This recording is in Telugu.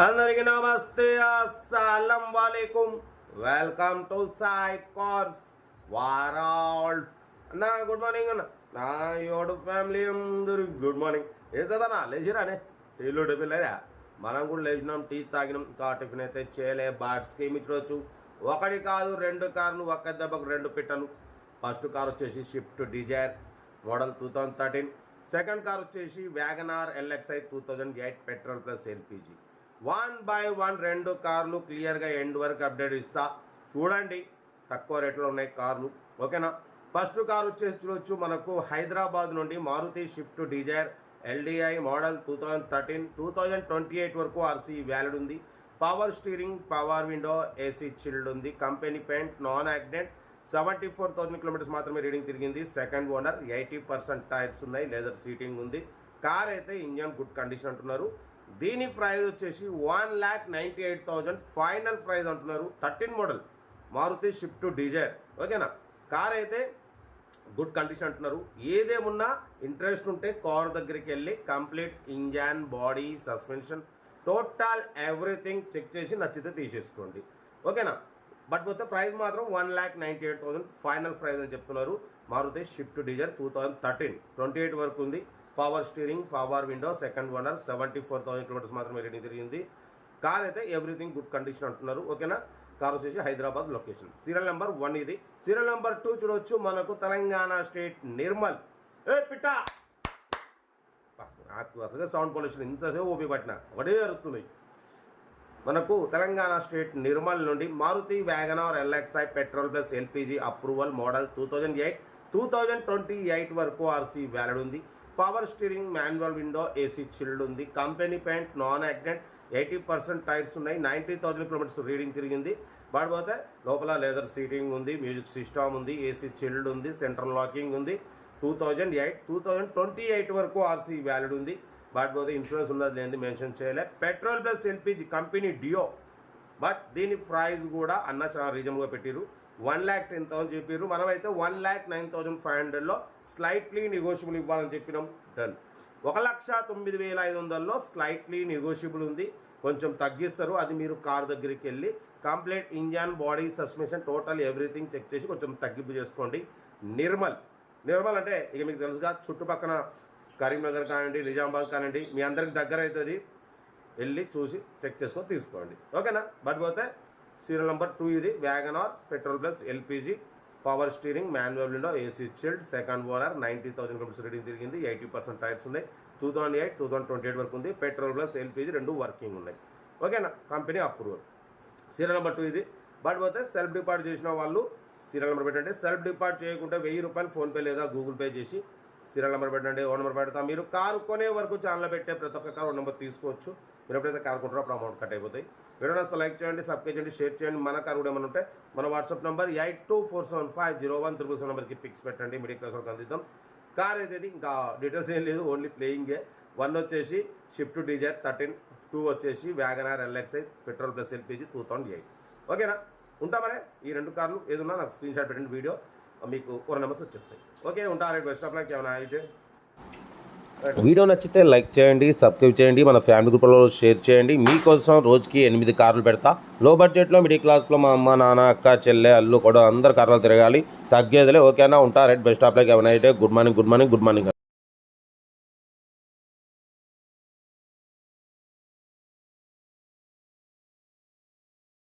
అందరికి నమస్తే. అస్సలం వాలేకుం. Welcome to Sai cars. వారాల్. అన్నా గుడ్ మార్నింగ్ అన్న. నా యోడు ఫ్యామిలీ అందరు గుడ్ మార్నింగ్. ఏ చదనా లేచిరానే? టీలో టిఫిన్ లేదా మనం కూడా లేచినాం టీ తాగినాం. ఇంకా టిఫిన్ అయితే చేయలే. బాట్స్కి ఏమి ఒకటి కాదు రెండు కార్లు ఒక్క దెబ్బకు రెండు పిట్టలు. ఫస్ట్ కార్ వచ్చేసి Swift Dzire model two thousand thirteen. Second car వచ్చేసి WagonR LXI two thousand eight petrol plus LPG one by one రెండు కార్లు క్లియర్గా ఎండ్ వరకు అప్డేట్ ఇస్తా. చూడండి తక్కువ రేట్లో ఉన్నాయి కార్లు. ఓకేనా? ఫస్ట్ కార్ వచ్చేసి చూడొచ్చు. మనకు హైదరాబాద్ నుండి Maruti Swift Dzire LDI model two thousand thirteen two thousand twenty eight వరకు ఆర్సీ వ్యాలిడ్ ఉంది. Power steering power window AC chilled ఉంది. Company paint non accident. Seventy four thousand kilometres మాత్రమే రీడింగ్ తిరిగింది. Second owner eighty percent tyres ఉన్నాయి. లెదర్ సీటింగ్ ఉంది. కార్ అయితే ఇంజన్ గుడ్ కండిషన్ అంటున్నారు. దీని ప్రైజ్ వచ్చేసి one lakh ninety eight thousand final price అంటున్నారు thirteen model Maruti Swift Dzire. ఓకేనా? కార్ అయితే గుడ్ కండిషన్ అంటున్నారు. ఏదేమున్నా ఇంట్రెస్ట్ ఉంటే కార్ దగ్గరికి వెళ్ళి complete engine body suspension total everything check చేసి నచ్చితే తీసేసుకోండి. ఓకేనా? బట్ పోతే ప్రైస్ మాత్రం one lakh ninety eight thousand final price అని చెప్తున్నారు. Maruti Swift Dzire two thousand thirteen twenty eight వరకు ఉంది. Power steering power window second owner seventy four thousand kilometres మాత్రమే రీడింగ్ తిరిగింది. కార్ అయితే ఎవ్రీథింగ్ గుడ్ కండిషన్ అంటున్నారు. ఓకేనా? కార్ వచ్చేసి Hyderabad location serial number one ఇది. సీరియల్ నెంబర్ టూ చూడొచ్చు. మనకు తెలంగాణ స్టేట్ నిర్మల్. ఏ పిట్టా! నాకు అసలుగా సౌండ్ పొల్యూషన్ ఇంతసేపు ఓపి పట్టిన. ఒకటే జరుగుతున్నాయి మనకు తెలంగాణ స్టేట్ నిర్మల్ నుండి Maruti WagonR LXI petrol plus LPG approval model two thousand eight two thousand twenty eight వరకు ఆర్సీ వ్యాలిడ్ ఉంది power steering manual window AC chilled ఉంది company paint non accident eighty percent tyres ఉన్నాయి. నైంటీ థౌజండ్ కిలోమీటర్స్ రీడింగ్ తిరిగింది. పడిపోతే లోపల లెదర్ సీటింగ్ ఉంది మ్యూజిక్ సిస్టమ్ ఉంది ఏసీ చిల్డ్ ఉంది సెంట్రల్ లాకింగ్ ఉంది. Two thousand eight two thousand twenty eight వరకు ఆర్సీ వ్యాలిడ్ ఉంది బట్ పోతే ఇన్సూరెన్స్ ఉన్నది లేని మెన్షన్ చేయలే. పెట్రోల్ ప్లస్ ఎల్పిజి కంపెనీ డియో. బట్ దీని ప్రైస్ కూడా అన్న చాలా రీజనబుల్గా పెట్టిరు వన్ ల్యాక్ టెన్ థౌసండ్ చెప్పారు మనమైతే one lakh nine thousand five హండ్రెడ్లో స్లైట్లీ నెగోషియబుల్ ఇవ్వాలని చెప్పినాం. డన్. ఒక లక్ష తొమ్మిది వేల ఐదు వందల్లో స్లైట్లీ నెగోషియబుల్ ఉంది. కొంచెం తగ్గిస్తారు. అది మీరు కార్ దగ్గరికి వెళ్ళి complete engine body suspension total everything check చేసి కొంచెం తగ్గింపు చేసుకోండి. నిర్మల్. నిర్మల్ అంటే ఇక మీకు తెలుసుగా చుట్టుపక్కల కరీంనగర్ కానివ్వండి నిజామాబాద్ కానివ్వండి మీ అందరికి దగ్గర అవుతుంది వెళ్ళి చూసి చెక్ చేసుకొని తీసుకోండి. ఓకేనా? బట్ పోతే సీరియల్ నెంబర్ టూ ఇది. Wagon R petrol plus LPG power steering manual window AC chilled second owner ninety thousand kilometres reading తిరిగింది. ఎయిటీ పర్సెంట్ టైర్స్ ఉన్నాయి. Two thousand eight two thousand twenty eight వరకు ఉంది. పెట్రోల్ ప్లస్ ఎల్పిజి రెండు వర్కింగ్ ఉన్నాయి. ఓకేనా company approval serial number two ఇది. బట్ పోతే సెల్ఫ్ డిపార్ట్ చేసిన వాళ్ళు సీరియల్ నెంబర్ పెట్టండి. సెల్ఫ్ డిపార్ట్ చేయకుంటే వెయ్యి రూపాయలు ఫోన్పే లేదా గూగుల్ పే చేసి సీరియల్ నెంబర్ పెట్టండి ఓ నెంబర్ పెడతాం. మీరు కారు కొనే వరకు ఛానల్ పెట్టే ప్రతి ఒక్క కారు నెంబర్ తీసుకోవచ్చు. మీరు ఎప్పుడైతే కారు కొంటారో అప్పుడు అమౌంట్ కట్ అయిపోతాయి. వీడియో నస్తే లైక్ చేయండి సబ్స్క్రైబ్ చేయండి షేర్ చేయండి. మన కారు కూడా ఏమైనా ఉంటే మన WhatsApp number eight two four seven five zero one triple seven నెంబర్కి పిక్స్ పెట్టండి. మిడిల్ క్లాస్ వాళ్ళకి అందిద్దాం కార్ అయితే ఇంకా డీటెయిల్స్ ఏం లేదు ఓన్లీ ప్లేయింగే వన్ వచ్చేసి షిఫ్ట్ డీజర్ థర్టీన్ టూ వచ్చేసి WagonR LXI petrol plus LPG two thousand eight ఓకేనా ఉంటామనే ఈ రెండు కార్లు ఏదన్నా నాకు స్క్రీన్ షాట్ పెట్టండి వీడియో మీకు ఫోర్ నెంబర్స్ వచ్చేస్తాయి. ఓకే ఉంటా రేపు బెస్ట్ ఆఫ్ ఏమైనా అయితే? వీడియో నచ్చితే లైక్ చేయండి సబ్స్క్రైబ్ చేయండి మన ఫ్యామిలీ గ్రూప్లో షేర్ చేయండి. మీకోసం రోజుకి ఎనిమిది కార్లు పెడతా. లో బడ్జెట్లో మిడిల్ క్లాస్లో మా అమ్మ నాన్న అక్క చెల్లె అల్లు కూడా అందరు కార్లు తిరగాలి. తగ్గేదిలే ఓకేనా? ఉంటా రైట్ బెస్ట్ ఆఫ్ లైక్ ఏమైనా అయితే good morning good morning good morning